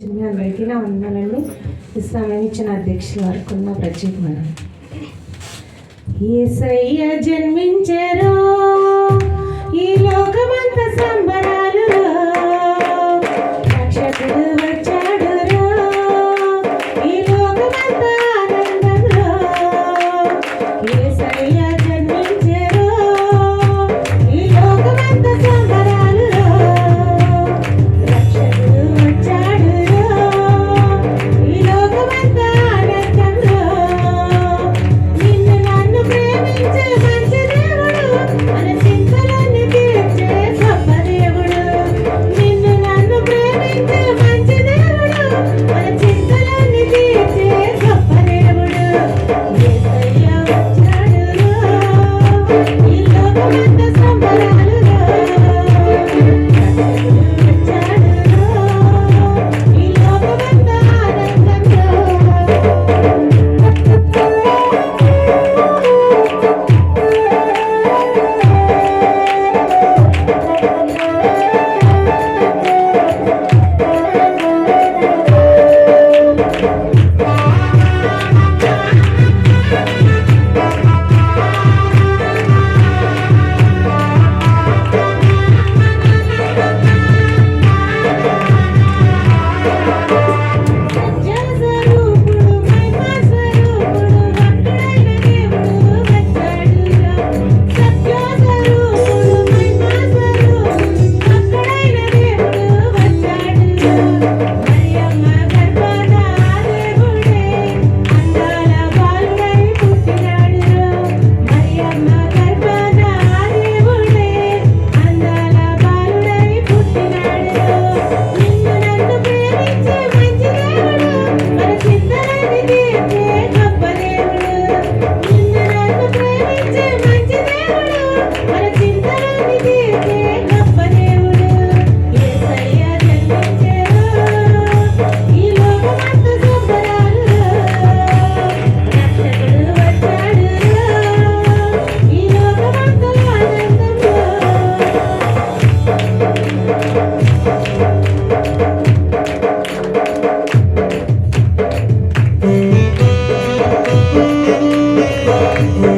మీ అందరికీ నా ఈ సమయం ఇచ్చిన అధ్యక్షుల వరకు ఉన్న ప్రత్యేకమైన ఏసయ్య Música